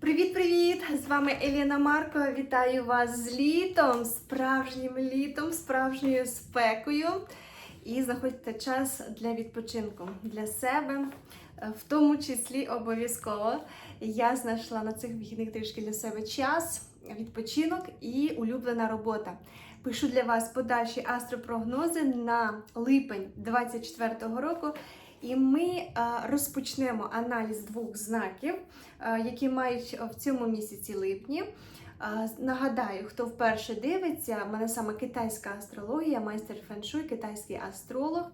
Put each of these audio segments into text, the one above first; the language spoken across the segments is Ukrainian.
Привіт-привіт! З вами Еліна Марко. Вітаю вас з літом, справжнім літом, справжньою спекою. І знаходьте час для відпочинку для себе, в тому числі обов'язково. Я знайшла на цих вихідних трішки для себе час, відпочинок і улюблена робота. Пишу для вас подальші астропрогнози на липень 2024 року. І ми е, розпочнемо аналіз двох знаків, е, які мають в цьому місяці липні. Е, Нагадаю, хто вперше дивиться, в мене саме китайська астрологія, майстер феншуй, китайський астролог.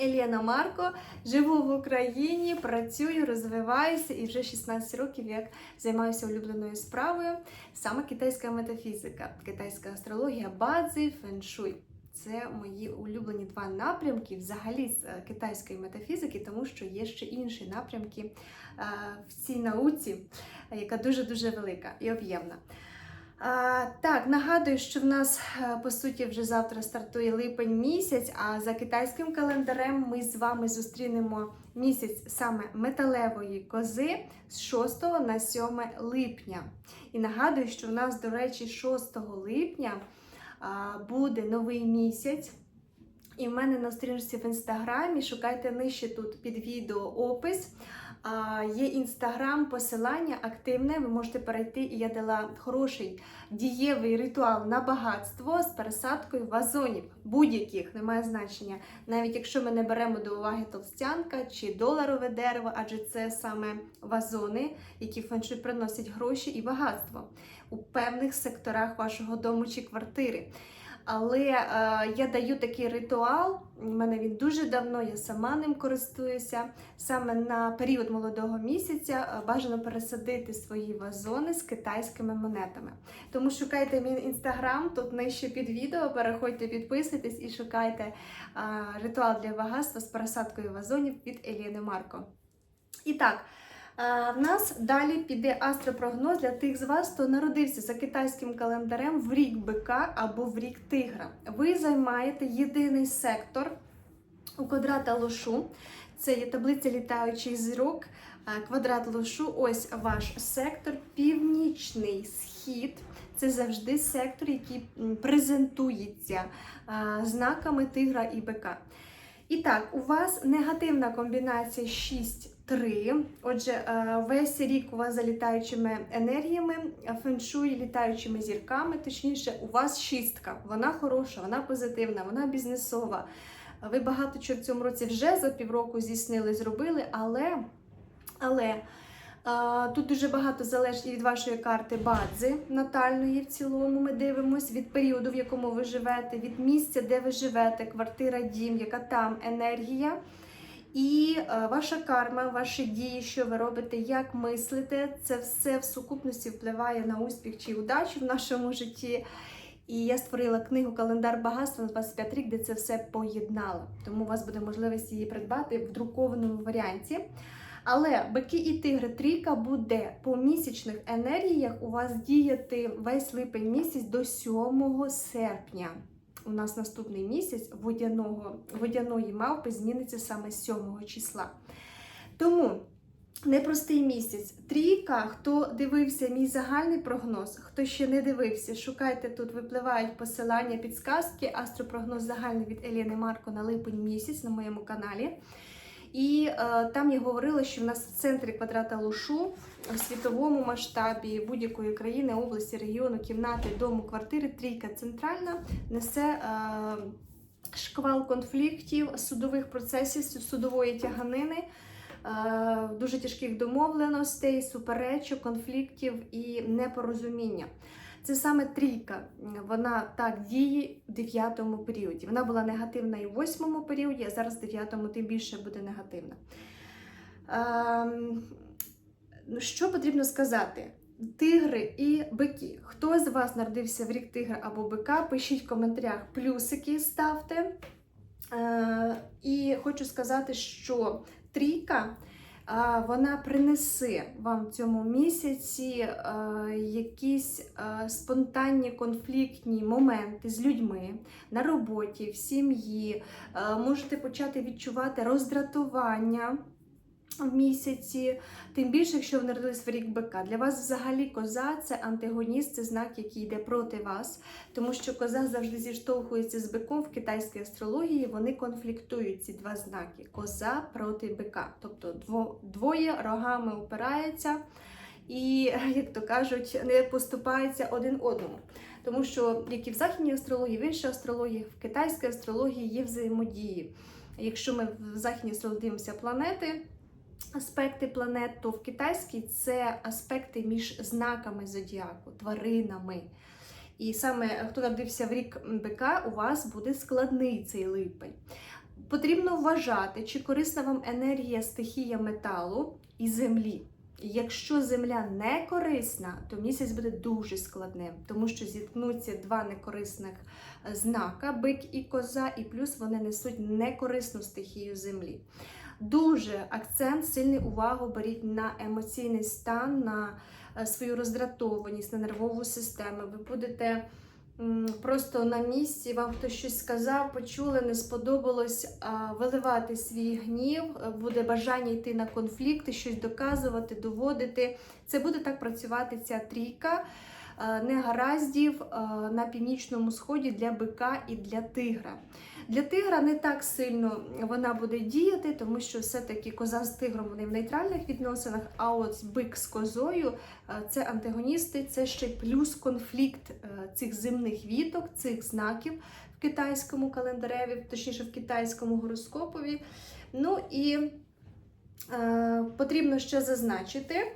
Еліна Марко, живу в Україні, працюю, розвиваюся і вже 16 років як займаюся улюбленою справою, саме китайська метафізика, китайська астрологія, бадзи, феншуй. Це мої улюблені два напрямки взагалі з е, китайської метафізики, тому що є ще інші напрямки е, в цій науці, е, яка дуже-дуже велика і об'ємна. Так, нагадую, що в нас по суті вже завтра стартує липень місяць, а за китайським календарем ми з вами зустрінемо місяць саме металевої кози з 6 на 7 липня. І нагадую, що в нас, до речі, 6 липня буде новий місяць. І в мене на сторінці в інстаграмі шукайте нижче тут під відео опис. Є інстаграм, посилання активне. Ви можете перейти, і я дала хороший дієвий ритуал на багатство з пересадкою вазонів, будь-яких, немає значення. Навіть якщо ми не беремо до уваги товстянка чи доларове дерево, адже це саме вазони, які феншуй приносять гроші і багатство у певних секторах вашого дому чи квартири. Але е, я даю такий ритуал. У мене він дуже давно, я сама ним користуюся. Саме на період молодого місяця е, бажано пересадити свої вазони з китайськими монетами. Тому шукайте мій інстаграм, тут нижче під відео. Переходьте, підписуйтесь і шукайте е, ритуал для багатства з пересадкою вазонів від Еліни Марко. І так. В нас далі піде астропрогноз для тих з вас, хто народився за китайським календарем в рік бика або в рік тигра. Ви займаєте єдиний сектор у квадрата лошу. Це є таблиця літаючих зірок. Квадрат лошу, ось ваш сектор, північний схід. Це завжди сектор, який презентується знаками тигра і бика. І так, у вас негативна комбінація 6 3. Отже, е, весь рік у вас за літаючими енергіями, е, феншуй літаючими зірками, точніше, у вас шістка. Вона хороша, вона позитивна, вона бізнесова. Ви багато чого в цьому році вже за півроку здійснили, зробили, але, але е, тут дуже багато залежить від вашої карти бадзи натальної в цілому. Ми дивимось від періоду, в якому ви живете, від місця, де ви живете, квартира, дім, яка там енергія. І е, ваша карма, ваші дії, що ви робите, як мислите, це все в сукупності впливає на успіх чи удачу в нашому житті. І я створила книгу Календар багатства на 25 рік, де це все поєднала. Тому у вас буде можливість її придбати в друкованому варіанті. Але бики і тигри трійка буде по місячних енергіях у вас діяти весь липень місяць до 7 серпня у нас наступний місяць водяного, водяної мавпи зміниться саме 7 числа. Тому непростий місяць. Трійка, хто дивився мій загальний прогноз, хто ще не дивився, шукайте тут, випливають посилання, підсказки, астропрогноз загальний від Еліни Марко на липень місяць на моєму каналі. І е, там я говорила, що в нас в центрі квадрата Лушу в світовому масштабі будь-якої країни, області, регіону, кімнати, дому, квартири, трійка центральна несе е, шквал конфліктів, судових процесів, судової тяганини, е, дуже тяжких домовленостей, суперечок, конфліктів і непорозуміння. Це саме трійка. Вона так діє в дев'ятому періоді. Вона була негативна і в восьмому періоді, а зараз в дев'ятому тим більше буде негативна. Ем, що потрібно сказати? Тигри і бики. Хто з вас народився в рік тигра або бика? Пишіть в коментарях плюсики, ставте. Е, і хочу сказати, що трійка вона принесе вам в цьому місяці якісь спонтанні конфліктні моменти з людьми на роботі, в сім'ї. Можете почати відчувати роздратування. В місяці, тим більше, якщо ви народились в рік бика. Для вас взагалі коза це антагоніст, це знак, який йде проти вас, тому що коза завжди зіштовхується з биком в китайській астрології. Вони конфліктують ці два знаки: коза проти бика. Тобто двоє рогами опираються і, як то кажуть, не поступаються один одному. Тому що, як і в західній астрології, в іншій астрології, в китайській астрології є взаємодії. Якщо ми в західній астрології дивимося планети, аспекти планет, то в китайській це аспекти між знаками зодіаку, тваринами. І саме хто народився в рік бика, у вас буде складний цей липень. Потрібно вважати, чи корисна вам енергія стихія металу і землі. Якщо земля не корисна, то місяць буде дуже складним, тому що зіткнуться два некорисних е, знака бик і коза, і плюс вони несуть некорисну стихію землі. Дуже акцент, сильний увагу беріть на емоційний стан, на е, свою роздратованість, на нервову систему. Ви будете просто на місці, вам хтось щось сказав, почули, не сподобалось виливати свій гнів, е, буде бажання йти на конфлікти, щось доказувати, доводити. Це буде так працювати ця трійка е, негараздів на північному сході для бика і для тигра. Для тигра не так сильно вона буде діяти, тому що все-таки коза з тигром вони в нейтральних відносинах, а от бик з козою е, це антагоністи, це ще плюс конфлікт е, цих земних віток, цих знаків в китайському календареві, точніше в китайському гороскопові. Ну і е, потрібно ще зазначити.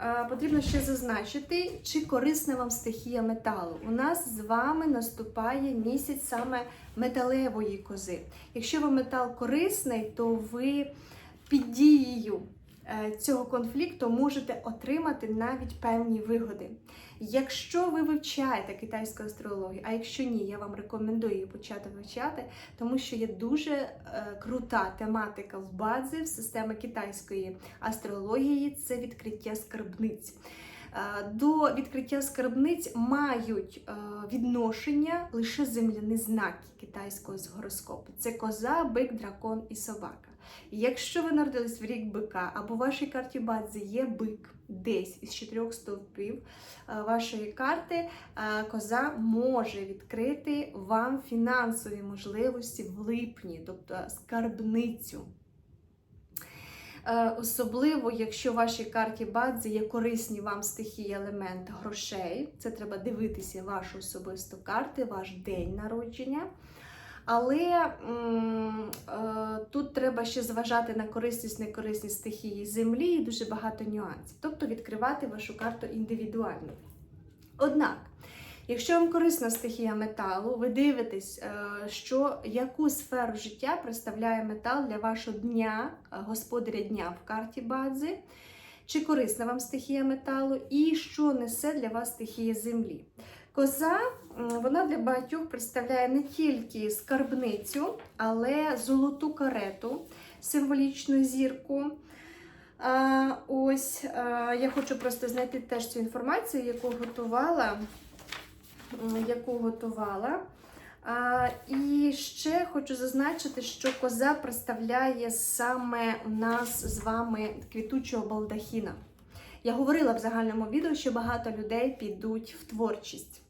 Е, Потрібно ще зазначити, чи корисна вам стихія металу. У нас з вами наступає місяць саме металевої кози. Якщо вам метал корисний, то ви під дією цього конфлікту можете отримати навіть певні вигоди. Якщо ви вивчаєте китайську астрологію, а якщо ні, я вам рекомендую її почати вивчати, тому що є дуже е, крута тематика в базі в системи китайської астрології це відкриття скарбниць. Е, До відкриття скарбниць мають е, відношення лише земляні знаки китайського гороскопу. Це коза, бик, дракон і собака. Якщо ви народились в рік бика або в вашій карті бадзи є бик десь із чотирьох стовпів е, вашої карти, е, коза може відкрити вам фінансові можливості в липні, тобто скарбницю. Е, Особливо, якщо в вашій карті Бадзи є корисні вам стихії елемент грошей, це треба дивитися вашу особисту карту, ваш день народження. Але м, е, тут треба ще зважати на корисність, некорисність стихії землі і дуже багато нюансів. Тобто відкривати вашу карту індивідуально. Однак, якщо вам корисна стихія металу, ви дивитесь, е, що яку сферу життя представляє метал для вашого дня, е, господаря дня в карті Бадзи, чи корисна вам стихія металу, і що несе для вас стихія землі. Коза вона для багатьох представляє не тільки скарбницю, але золоту карету, символічну зірку. А, ось я хочу просто знайти теж цю інформацію, яку готувала. Яку готувала. А, і ще хочу зазначити, що коза представляє саме у нас з вами квітучого балдахіна. Я говорила в загальному відео, що багато людей підуть в творчість.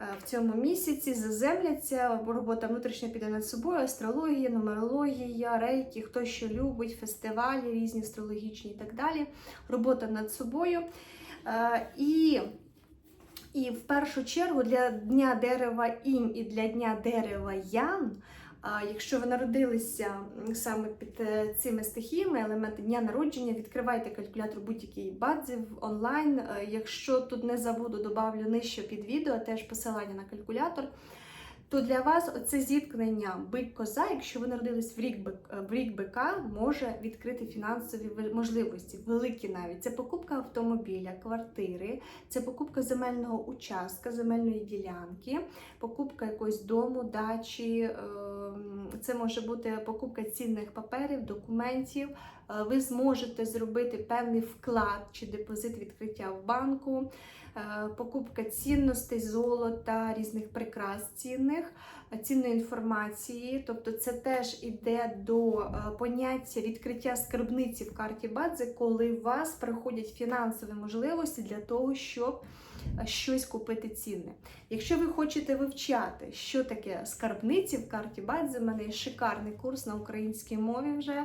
Е, В цьому місяці заземляться, робота внутрішня піде над собою, астрологія, нумерологія, рейки, хто що любить, фестивалі різні астрологічні і так далі. Робота над собою. Е, І, і в першу чергу для Дня дерева інь і для Дня дерева ян. А якщо ви народилися саме під е, цими стихіями, елементи дня народження, відкривайте калькулятор будь-який бадзів онлайн. Е, Якщо тут не забуду, добавлю нижче під відео теж посилання на калькулятор. То для вас оце зіткнення бик-коза, якщо ви народились в рік, е, в рік бика, може відкрити фінансові можливості, великі навіть. Це покупка автомобіля, квартири, це покупка земельного участка, земельної ділянки, покупка якогось дому, дачі. ем, Це може бути покупка цінних паперів, документів, ви зможете зробити певний вклад чи депозит відкриття в банку, е, покупка цінностей, золота, різних прикрас цінних, е, цінної інформації. Тобто це теж іде до е, поняття відкриття скарбниці в карті Бадзи, коли у вас приходять фінансові можливості для того, щоб е, щось купити цінне. Якщо ви хочете вивчати, що таке скарбниці в карті Бадзи, в мене є шикарний курс на українській мові вже.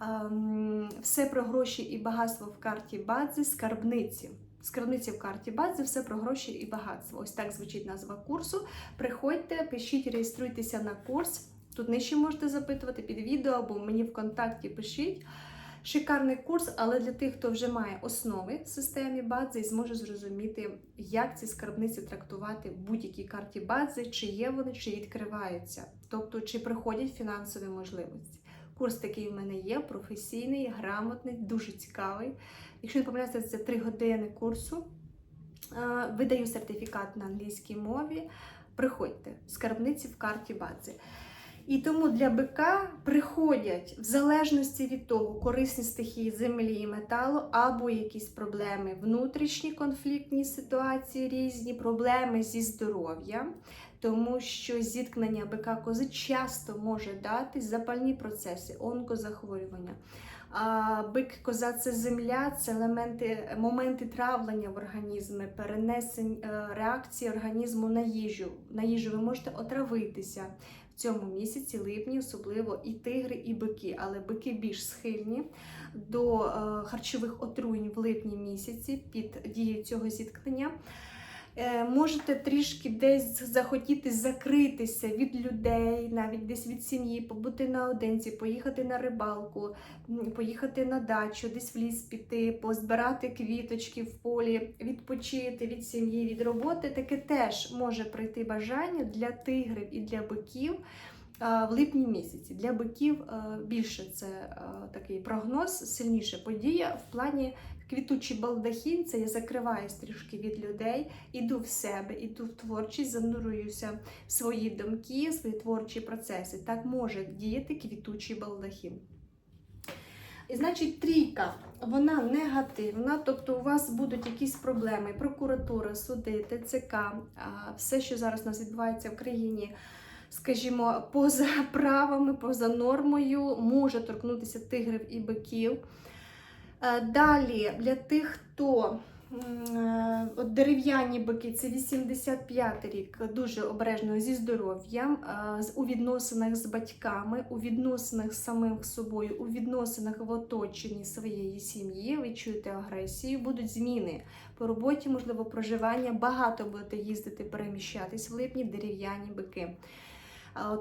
Ем, Все про гроші і багатство в карті Бадзи, скарбниці. Скарбниці в карті Бадзи, все про гроші і багатство. Ось так звучить назва курсу. Приходьте, пишіть, реєструйтеся на курс. Тут нижче можете запитувати під відео або мені в контакті пишіть. Шикарний курс, але для тих, хто вже має основи в системі Бадзи і зможе зрозуміти, як ці скарбниці трактувати в будь-якій карті Бадзи, чи є вони, чи відкриваються, тобто чи приходять фінансові можливості. Курс такий в мене є, професійний, грамотний, дуже цікавий. Якщо не помиляюся, це 3 години курсу. Видаю сертифікат на англійській мові. Приходьте, скарбниці в карті Бадзи. І тому для бика приходять в залежності від того корисні стихії землі і металу, або якісь проблеми, внутрішні конфліктні ситуації, різні проблеми зі здоров'ям, тому що зіткнення бика кози часто може дати запальні процеси, онкозахворювання. А бик, коза це земля, це елементи, моменти травлення в організмі, перенесень е, реакції організму на їжу. На їжу ви можете отравитися в цьому місяці, липні, особливо і тигри, і бики, але бики більш схильні до е, харчових отруєнь в липні місяці під дією цього зіткнення. Е, Можете трішки десь захотіти закритися від людей, навіть десь від сім'ї, побути наодинці, поїхати на рибалку, поїхати на дачу, десь в ліс піти, позбирати квіточки в полі, відпочити від сім'ї, від роботи. Таке теж може прийти бажання для тигрів і для биків. В липні місяці для биків е, більше це е, такий прогноз, сильніша подія в плані квітучий балдахін. Це я закриваюсь трішки від людей, іду в себе, іду в творчість, занурююся в свої думки, свої творчі процеси. Так може діяти квітучий балдахін. І значить, трійка, вона негативна, тобто у вас будуть якісь проблеми, прокуратура, суди, ТЦК, все, що зараз у нас відбувається в країні, скажімо, поза правами, поза нормою, може торкнутися тигрів і биків. Е, Далі для тих, хто е, от дерев'яні бики, це 85 рік, дуже обережно зі здоров'ям, е, у відносинах з батьками, у відносинах з самим собою, у відносинах в оточенні своєї сім'ї. Ви чуєте агресію, будуть зміни по роботі, можливо, проживання. Багато будете їздити, переміщатись в липні дерев'яні бики.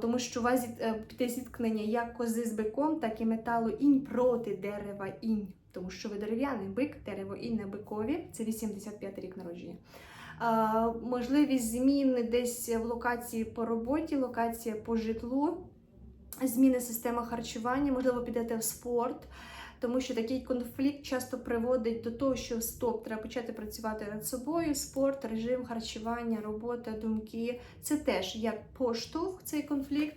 Тому що у вас е, піде зіткнення як кози з биком, так і металу інь проти дерева інь. Тому що ви дерев'яний бик, дерево інь на бикові, це 85 рік народження. Можливість зміни десь в локації по роботі, локація по житлу, зміни системи харчування, можливо, підете в спорт. Тому що такий конфлікт часто приводить до того, що стоп, треба почати працювати над собою. Спорт, режим харчування, робота, думки це теж як поштовх цей конфлікт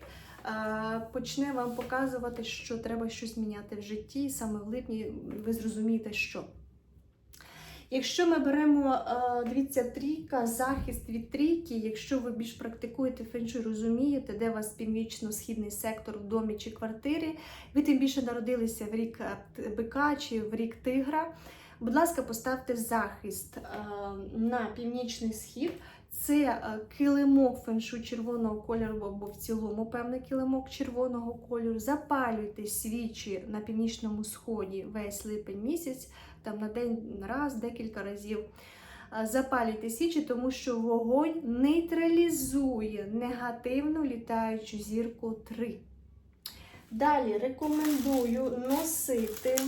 почне вам показувати, що треба щось міняти в житті, і саме в липні ви зрозумієте, що. Якщо ми беремо, е, дивіться, трійка, захист від трійки, якщо ви більш практикуєте феншуй, розумієте, де у вас північно-східний сектор в домі чи квартирі, ви тим більше народилися в рік е, бика чи в рік тигра. Будь ласка, поставте захист е, на північний схід. Це килимок феншу червоного кольору, або в цілому певний килимок червоного кольору. Запалюйте свічі на північному сході весь липень місяць, там на день раз, декілька разів. Е, Запалюйте свічі, тому що вогонь нейтралізує негативну літаючу зірку 3. Далі рекомендую носити,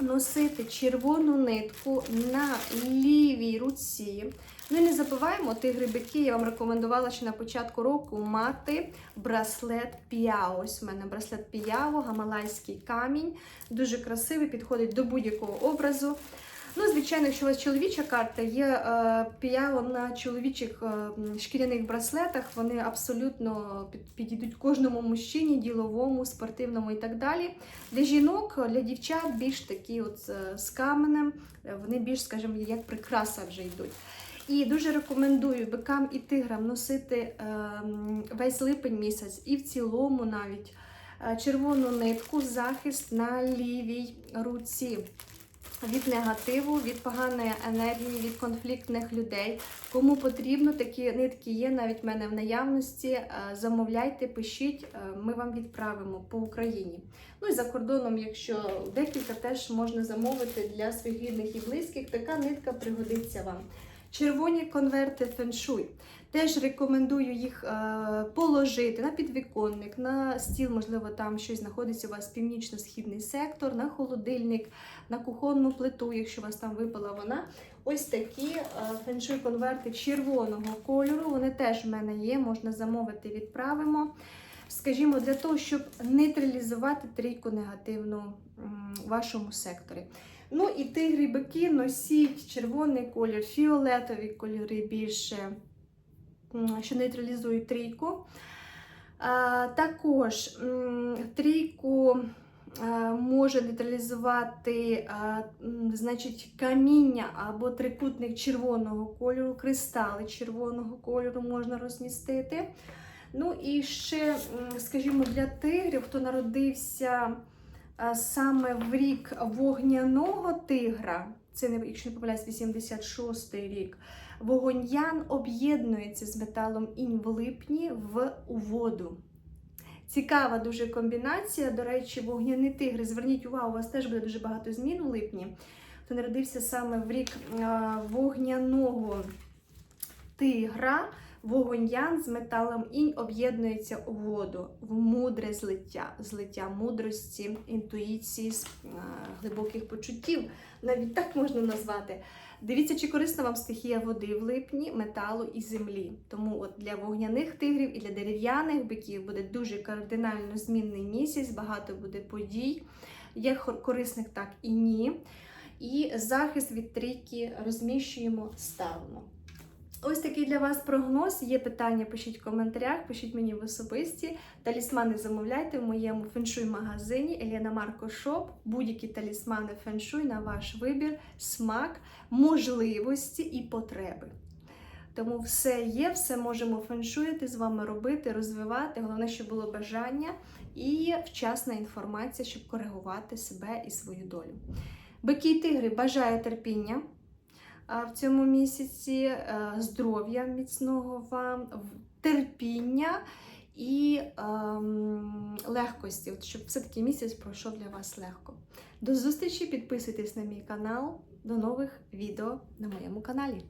носити червону нитку на лівій руці. Ну і не забуваємо ті грибики, я вам рекомендувала ще на початку року мати браслет Піао. Ось у мене браслет Піао, гамалайський камінь. Дуже красивий, підходить до будь-якого образу. Ну, звичайно, якщо у вас чоловіча карта, є е, піяло на чоловічих е, шкіряних браслетах. Вони абсолютно під- підійдуть кожному мужчині, діловому, спортивному і так далі. Для жінок, для дівчат більш такі от е, з каменем, вони більш, скажімо, як прикраса вже йдуть. І дуже рекомендую бикам і тиграм носити е, весь липень місяць і в цілому навіть е, червону нитку захист на лівій руці від негативу, від поганої енергії, від конфліктних людей. Кому потрібно, такі нитки є навіть в мене в наявності. Е, Замовляйте, пишіть, е, ми вам відправимо по Україні. Ну і за кордоном, якщо декілька теж можна замовити для своїх рідних і близьких, така нитка пригодиться вам. Червоні конверти феншуй. Теж рекомендую їх е, положити на підвіконник, на стіл, можливо, там щось знаходиться у вас північно-східний сектор, на холодильник, на кухонну плиту, якщо у вас там випала вона. Ось такі феншуй конверти червоного кольору. Вони теж в мене є, можна замовити, відправимо. Скажімо, для того, щоб нейтралізувати трійку негативну в вашому секторі. Ну і тигри бики носіть червоний колір, фіолетові кольори більше, що нейтралізують трійку. Також трійку може нейтралізувати значить, каміння або трикутник червоного кольору, кристали червоного кольору можна розмістити. Ну і ще, скажімо, для тигрів, хто народився саме в рік вогняного тигра, це якщо не помиляюсь, 86-й рік. Вогонь-ян об'єднується з металом інь в липні в воду. Цікава дуже комбінація. До речі, вогняний тигр. Зверніть увагу, у вас теж буде дуже багато змін у липні. Хто народився саме в рік вогняного тигра, вогонь-ян з металом інь об'єднується у воду, в мудре злиття, злиття мудрості, інтуїції, глибоких почуттів. Навіть так можна назвати. Дивіться, чи корисна вам стихія води в липні, металу і землі. Тому от для вогняних тигрів і для дерев'яних биків буде дуже кардинально змінний місяць, багато буде подій. Як корисних, так і ні. І захист від трійки розміщуємо, ставимо. Ось такий для вас прогноз. Є питання, пишіть в коментарях, пишіть мені в особисті. Талісмани замовляйте в моєму феншуй-магазині Еліна Марко Шоп. Будь-які талісмани феншуй на ваш вибір, смак, можливості і потреби. Тому все є, все можемо феншуяти з вами робити, розвивати. Головне, щоб було бажання і вчасна інформація, щоб коригувати себе і свою долю. Бики і тигри бажаю терпіння в цьому місяці, е, здоров'я міцного вам, терпіння і ем, легкості, щоб все-таки місяць пройшов для вас легко. До зустрічі, підписуйтесь на мій канал. До нових відео на моєму каналі.